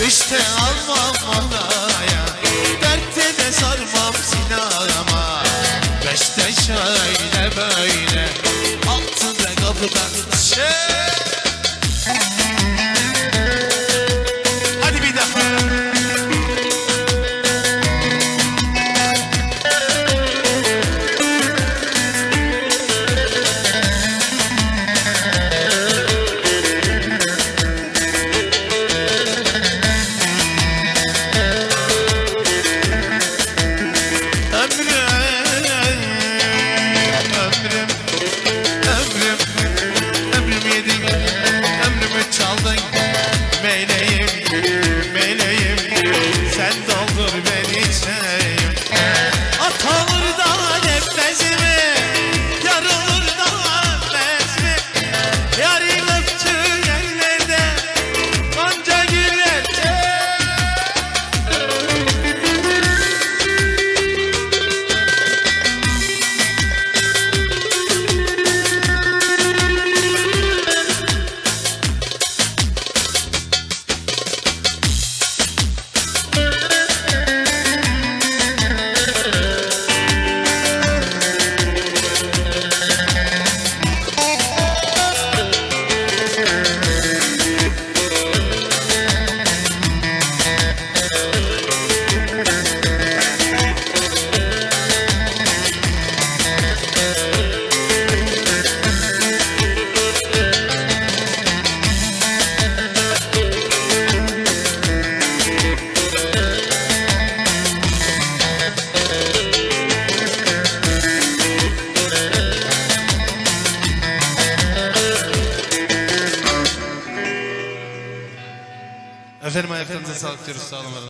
Nefese almam manaya Dertte de sarmam sinama Beşte şöyle böyle Altında kapıdan şey Efendim ayaklarınıza sağlık diyoruz. Sağ olun.